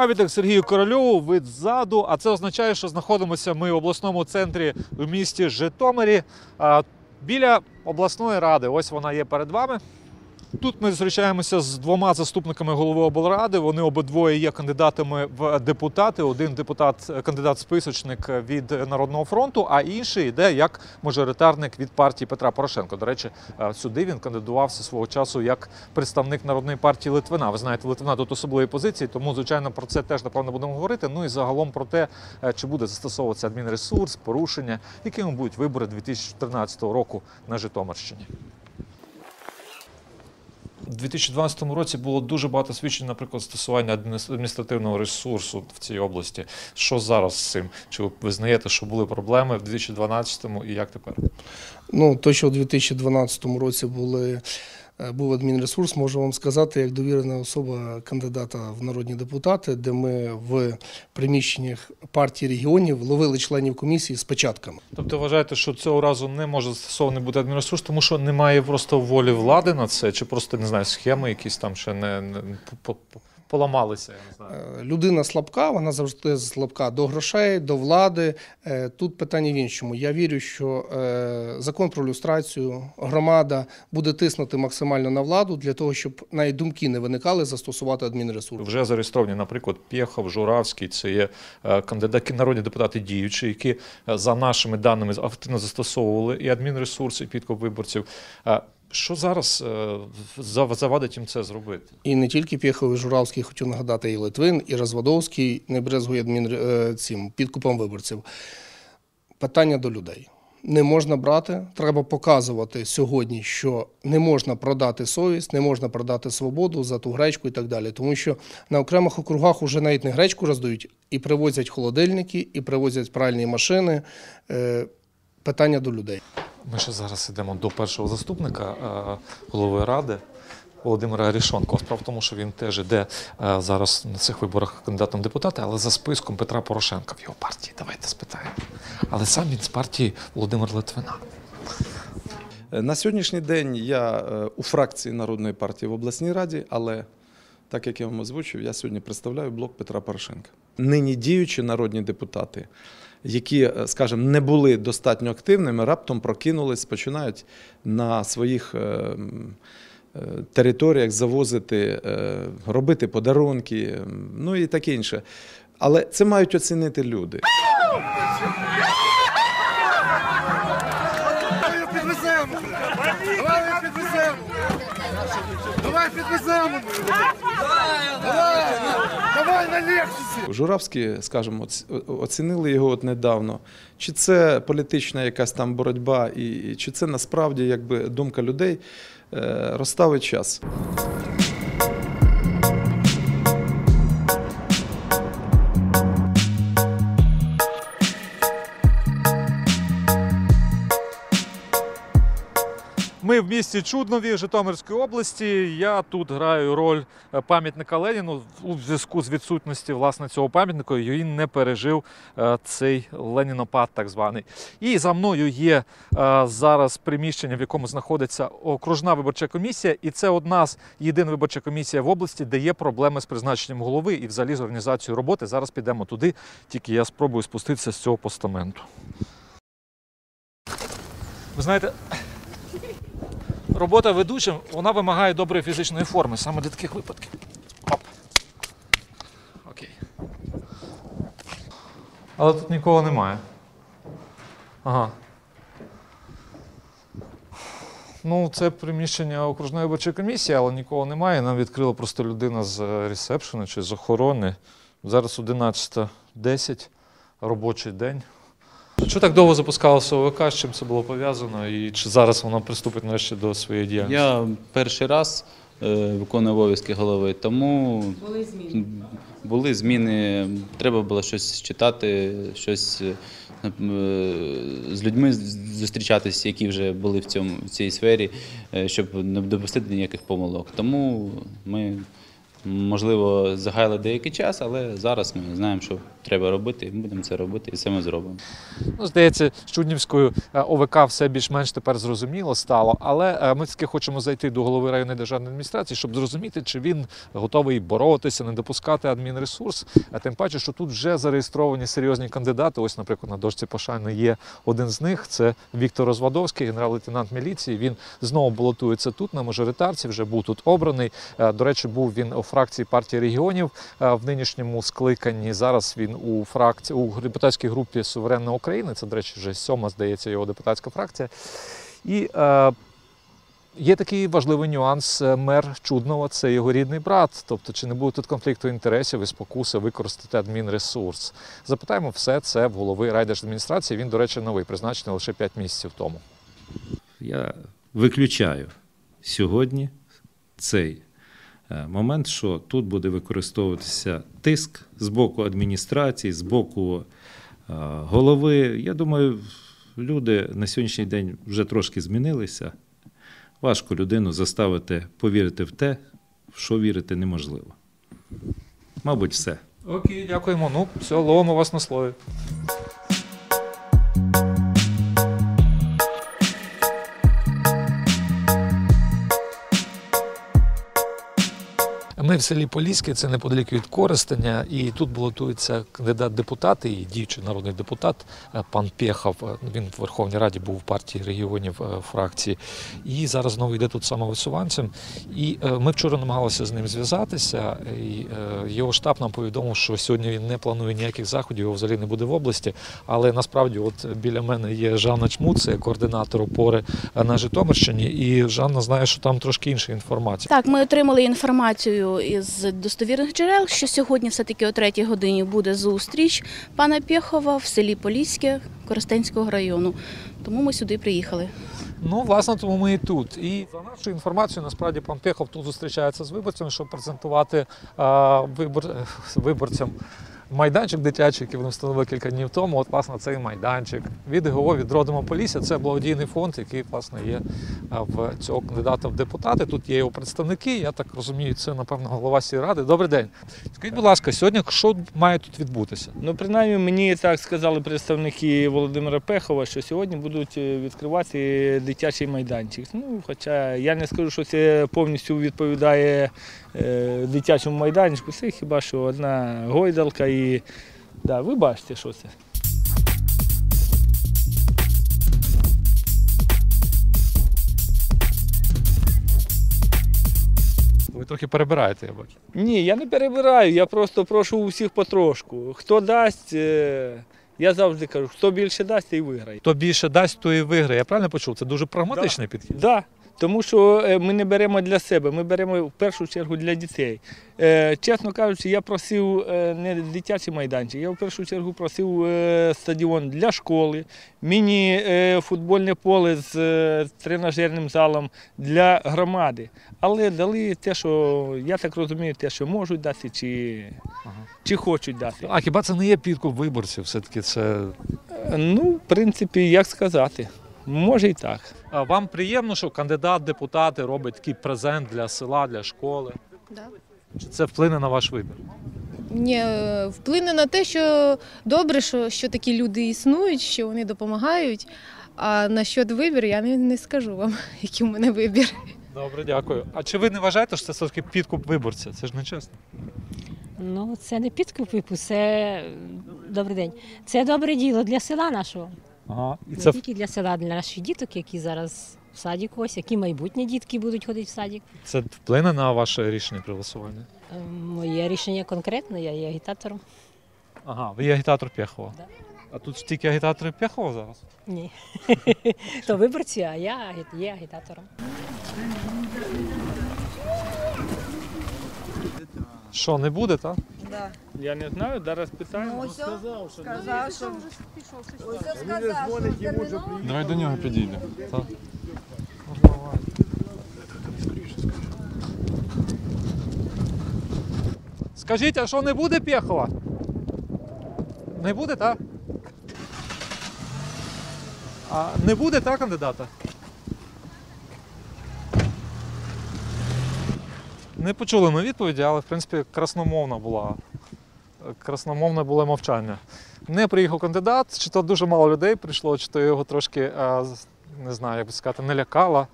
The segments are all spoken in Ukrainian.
Пам'ятник Сергію Корольову, вид ззаду, а це означає, що знаходимося ми в обласному центрі у місті Житомирі біля обласної ради. Ось вона є перед вами. Тут ми зустрічаємося з двома заступниками голови облради. Вони обидвоє є кандидатами в депутати. Один депутат, кандидат списочник від Народного фронту, а інший йде як мажоритарник від партії Петра Порошенка. До речі, е, сюди він кандидувався свого часу як представник народної партії Литвина. Ви знаєте, Литвина тут особливі позиції, тому звичайно про це теж напевно будемо говорити. Ну і загалом про те, е, чи буде застосовуватися адмінресурс, порушення, якими будуть вибори 2014 року на Житомирщині. У 2012 році було дуже багато свідчень, наприклад, стосування адміністративного ресурсу в цій області. Що зараз з цим? Чи ви визнаєте, що були проблеми в 2012-му і як тепер? Ну, то, що в 2012 році були, був адмінресурс, можу вам сказати, як довірена особа кандидата в народні депутати, де ми в приміщеннях партії регіонів ловили членів комісії з печатками. Тобто вважаєте, що цього разу не може застосований бути адмінресурс, тому що немає просто волі влади на це, чи просто не знаю, схеми якісь там ще не, поламалися, я не знаю. Е, Людина слабка, вона завжди слабка до грошей, до влади. Е, Тут питання в іншому. Я вірю, що е, закон про люстрацію, громада буде тиснути максимально на владу для того, щоб навіть думки не виникали застосувати адмінресурс. Вже зареєстровані, наприклад, Пєхов, Журавський, це є кандидати, народні депутати діючі, які за нашими даними активно застосовували і адмінресурс, і підкуп виборців. Що зараз е, завадить їм це зробити? І не тільки Пєхов і Журавський, хочу нагадати, і Литвин, і Розвадовський не брезгує адмін... е, цим підкупом виборців. Питання до людей. Не можна брати, треба показувати сьогодні, що не можна продати совість, не можна продати свободу за ту гречку і так далі. Тому що на окремих округах вже навіть не гречку роздають, і привозять холодильники, і привозять пральні машини. Е, Питання до людей. Ми ще зараз йдемо до першого заступника е, голови ради. Володимира Рішонко. Справа в тому, що він теж іде е, зараз на цих виборах кандидатом в депутати, але за списком Петра Порошенка в його партії. Давайте спитаємо. Але сам він з партії Володимир Литвина. На сьогоднішній день я е, у фракції Народної партії в обласній раді, але так як я вам озвучив, я сьогодні представляю блок Петра Порошенка. Нині діючі народні депутати, які, е, скажімо, не були достатньо активними, раптом прокинулись, починають на своїх е, е, територіях завозити, робити подарунки, ну і таке інше. Але це мають оцінити люди. Лексусі! Журавські, скажімо, оцінили його от недавно. Чи це політична якась там боротьба, і і чи це насправді якби думка людей е, розставить час. Ми в місті Чуднові Житомирської області. Я тут граю роль е, пам'ятника Леніну у зв'язку з відсутністю власне цього пам'ятника. Він не пережив е, цей ленінопад, так званий. І за мною є е, зараз приміщення, в якому знаходиться окружна виборча комісія. І це одна з єдина виборча комісія в області, де є проблеми з призначенням голови і взагалі з організацією роботи. Зараз підемо туди, тільки я спробую спуститися з цього постаменту. Ви знаєте, робота ведучим вона вимагає доброї фізичної форми саме для таких випадків. Оп. Окей. Але тут нікого немає. Ага. Ну, це приміщення окружної виборчої комісії, але нікого немає. Нам відкрила просто людина з е, ресепшену чи з охорони. Зараз 11.10, робочий день. Що так довго запускалося ОВК, з чим це було пов'язано, і чи зараз воно приступить нарешті до своєї діяльності? Я перший раз е, виконую обов'язки голови, тому Були зміни. були зміни. Треба було щось читати, щось е, з людьми зустрічатися, які вже були в цьому в цій сфері, е, щоб не допустити ніяких помилок. Тому ми Можливо, загаяли деякий час, але зараз ми знаємо, що треба робити, і будемо це робити, і це ми зробимо. Ну, здається, з Чуднівською е, ОВК все більш-менш тепер зрозуміло стало. Але е, ми таки хочемо зайти до голови районної державної адміністрації, щоб зрозуміти, чи він готовий боротися, не допускати адмінресурс. А тим паче, що тут вже зареєстровані серйозні кандидати. Ось, наприклад, на дошці пошани є один з них. Це Віктор Розвадовський, генерал-лейтенант міліції. Він знову балотується тут на мажоритарці. Вже був тут обраний. Е, До речі, був він фракції партії регіонів е, в нинішньому скликанні. Зараз він у фракції у депутатській групі Суверенна Україна. Це, до речі, вже сьома, здається, його депутатська фракція. І е, є такий важливий нюанс. Е, Мер Чуднова це його рідний брат. Тобто, чи не буде тут конфлікту інтересів і спокуси використати адмінресурс? Запитаємо все це в голови райдержадміністрації. Він, до речі, новий, призначений лише 5 місяців тому. Я виключаю сьогодні цей момент, що тут буде використовуватися тиск з боку адміністрації, з боку е, голови. Я думаю, люди на сьогоднішній день вже трошки змінилися. Важко людину заставити повірити в те, в що вірити неможливо. Мабуть, все. Окей, дякуємо. Ну, все, ловимо вас на слові. Ми в селі Поліське, це неподалік від Коростеня, і тут балотується кандидат депутати і діючий народний депутат е, пан Пєхов. Е, Він в Верховній Раді був в партії регіонів е, фракції. І зараз знову йде тут самовисуванцем. І ми вчора намагалися з ним зв'язатися. І його штаб нам повідомив, що сьогодні він не планує ніяких заходів, його взагалі не буде в області. Але насправді, от біля мене є Жанна Чмут, це координатор опори на Житомирщині. І Жанна знає, що там трошки інша інформація. Так, ми отримали інформацію із достовірних джерел, що сьогодні все-таки о третій годині буде зустріч пана Пєхова в селі Поліське Коростенського району. Тому ми сюди приїхали. Ну, власне, тому ми і тут. І за нашою інформацією, насправді пан Пєхов тут зустрічається з виборцями, щоб презентувати вибор, е, виборцям майданчик дитячий, який вони встановили кілька днів тому. От, власне, цей майданчик від ГО від Родимо Полісся. Це благодійний фонд, який власне є в цього кандидата в депутати. Тут є його представники. Я так розумію, це напевно голова сільради. Добрий день. Скажіть, будь ласка, сьогодні що має тут відбутися? Ну, принаймні, мені так сказали представники Володимира Пехова, що сьогодні будуть е, відкривати дитячий майданчик. Ну, хоча я не скажу, що це повністю відповідає дитячому майданчику. Це хіба що одна гойдалка і да, ви бачите, що це. Ви трохи перебираєте, я бачу. Ні, я не перебираю, я просто прошу у всіх потрошку. Хто дасть, е, я завжди кажу, хто більше дасть, той виграє. Хто більше дасть, то і виграє. Я правильно почув? Це дуже прагматичний підхід. Да, тому що е, ми не беремо для себе, ми беремо в першу чергу для дітей. Е, Чесно кажучи, я просив е, не дитячий майданчик, я в першу чергу просив стадіон для школи, міні-футбольне поле з тренажерним залом для громади. Але дали те, що я так розумію, те, що можуть дати, чи, чи хочуть дати. А хіба це не є підкуп виборців? Все-таки це. Е, Ну, в принципі, як сказати, може і так. А Вам приємно, що кандидат депутати робить такий презент для села, для школи. Чи це вплине на ваш вибір? Ні, е, вплине на те, що добре, що, що такі люди існують, що вони допомагають. А насчет вибір я не, не скажу вам, який у мене вибір. Добре, дякую. А чи ви не вважаєте, що це все-таки підкуп виборця? Це ж не чесно. Ну, це не підкуп випуск, це добрий день. Це добре діло для села нашого. Ага. І Не це тільки для села, для наших діток, які зараз в садіку ось, які майбутні дітки будуть ходити в садик. це вплине на ваше рішення при голосуванні? Е, Моє рішення конкретне, я є агітатором. Ага, ви є агітатор Пєхова. Да. А тут ж тільки агітатори Пєхова зараз. Ні. То виборці, а я є агітатором. Що, не буде, так? Я не знаю, зараз питаємо. Давай до нього підійдемо. Скажіть, а що не буде Пєхова? Не буде, так? А не буде, так, кандидата? Не почули ми відповіді, але в принципі красномовна була. Красномовне було мовчання. Не приїхав кандидат, чи то дуже мало людей прийшло, чи то його трошки, е, не знаю, як би сказати, не лякала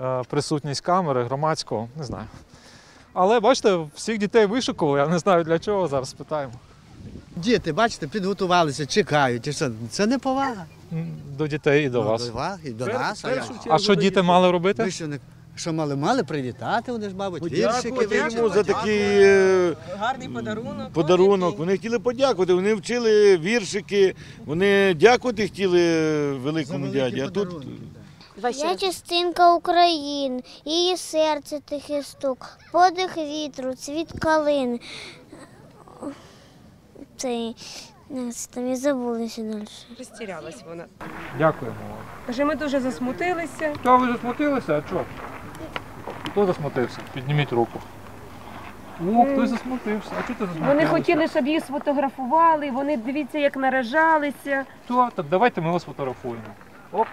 е, присутність камери громадського, не знаю. Але бачите, всіх дітей вишукували, я не знаю для чого, зараз питаємо. Діти, бачите, підготувалися, чекають. І що? Це не повага. До дітей і до Ну, вас. До вас і до нас. А що діти мали робити? Що, мали, мали привітати, вони ж, мабуть, віршики. Подякувати йому за такий е, Гарний подарунок. подарунок. Вони хотіли подякувати. Вони вчили віршики, вони дякувати хотіли великому дяді. А тут. Я частинка України, її серце тихий стук, подих вітру, цвіт калини. Цей, ну, це там і забулася далі. Розтірялась вона. Дякуємо вам. Каже, ми дуже засмутилися. Що ви засмутилися? А чого? Хто засмутився? Підніміть руку. О, хтось засмутився. А чого ти засмутився? Вони хотіли, щоб їх сфотографували, вони дивіться, як наражалися. То, Так давайте ми вас сфотографуємо. Оп.